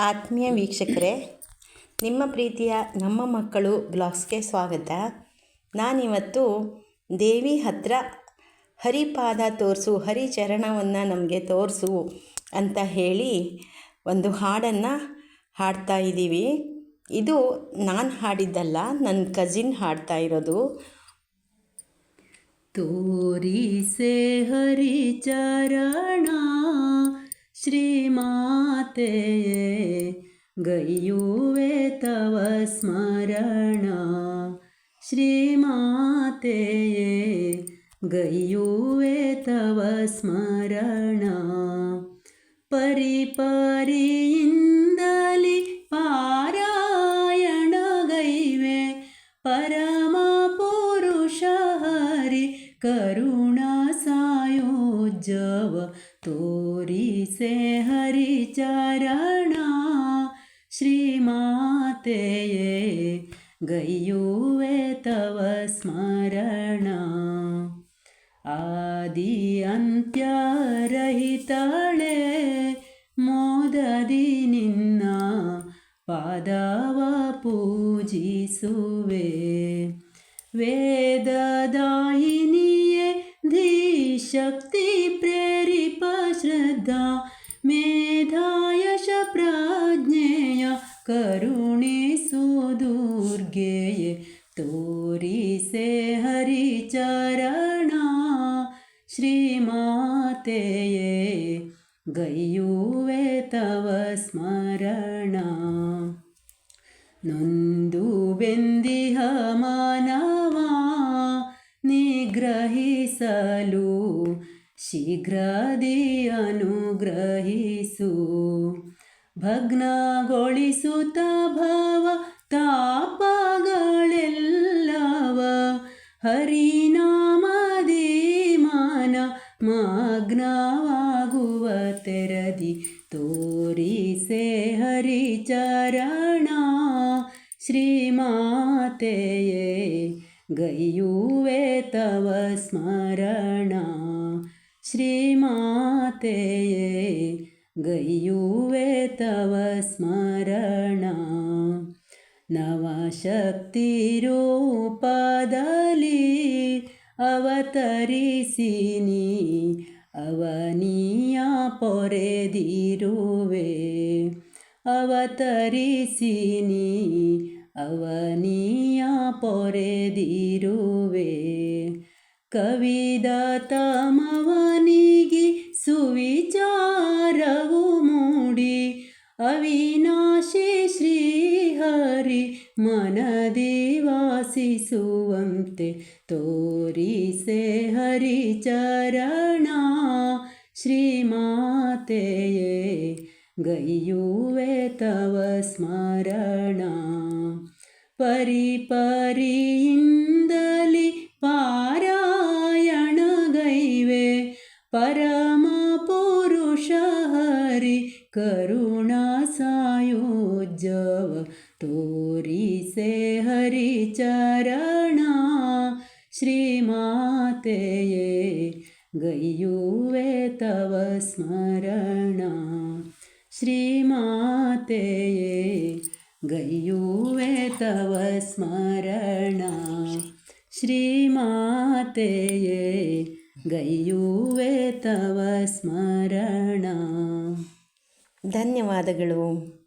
ಆತ್ಮೀಯ ವೀಕ್ಷಕರೇ, ನಿಮ್ಮ ಪ್ರೀತಿಯ ನಮ್ಮ ಮಕ್ಕಳು ಬ್ಲಾಗ್ಸ್ಗೆ ಸ್ವಾಗತ. ನಾನಿವತ್ತು ದೇವಿ ಹತ್ರ ಹರಿಪಾದ ತೋರಿಸು, ಹರಿಚರಣವನ್ನು ನಮಗೆ ತೋರಿಸು ಅಂತ ಹೇಳಿ ಒಂದು ಹಾಡನ್ನು ಹಾಡ್ತಾ ಇದ್ದೀವಿ. ಇದು ನಾನು ಹಾಡಿದ್ದಲ್ಲ ನನ್ನ ಕಸಿನ್ ಹಾಡ್ತಾ ಇರೋದು. ತೋರಿಸೆ ಹರಿಚರಣ ಶ್ರೀಮಾತೆಯೇ गैवे तव स्मरण। श्रीमाते ते तव स्मरण। परिपरि इन्दलि पारायण गैवे परमपुरुष हरि करुणायो तोरि से हरिचरण श्रीमाते ये गयुवे तव स्मरण। आदि अन्त्यारहितडे मोददिनिन्ना पादवपूजिसुवे वेददायिनीये श्रद्धा मे करुणे करुणीसुदुर्गे तोरिसे हरिचरणा श्रीमाते गयुवे तव स्मरणा। नन्दु नन्दुबिन्दिह मानवा निग्रहिसलु शीघ्रदि अनुग्रहिसु। ಭಗ್ನಗೊಳಿಸುತ್ತ ಭವ ತಾಪಗಳೆಲ್ಲವ ಹರಿನಾಮದಿ ಮನ ಮಗ್ನವಾಗುವ ತೆರದಿ ತೋರಿಸೆ ಹರಿಚರಣ ಶ್ರೀಮಾತೆಯೇ ಗೈಯುವೆ ತವ ಸ್ಮರಣ ಶ್ರೀಮಾತೆಯೇ गयुवे तव स्मरणा नवशक्तिरूपदली ಅವತರಿಸಿನಿ ಅವನಿಯ ಪೊರೆದಿರುವೆ. ಅವತರಿಸಿನಿ ಅವನಿಯ ಪೊರೆದಿರುವೆ. ಕವಿದ ತಮವನಿಗೆ ಸುವಿಚಾರವು ಮೂಡಿ ಅವಿನಾಶಿ ಶ್ರೀಹರಿ ಮನದಿ ವಾಸಿಸುವಂತೆ ತೋರಿಸೆ ಹರಿಚರಣ ಶ್ರೀಮಾತೆಯೇ ಗೈಯುವೆ ತವ ಸ್ಮರಣ ಪರಿಪರಿಯಿಂದಲಿ ಪಾರಾಯಣ ಗೈವೆ परम पुरुष हरि करुणायुजव तोरिसे हरिचरणा श्रीमाते गैवे तव स्मरणा। स्मरण श्रीमाैुवे तव स्मरणा। श्रीमाते ಗೈಯುವೆ ತವ ಸ್ಮರಣ. ಧನ್ಯವಾದಗಳು.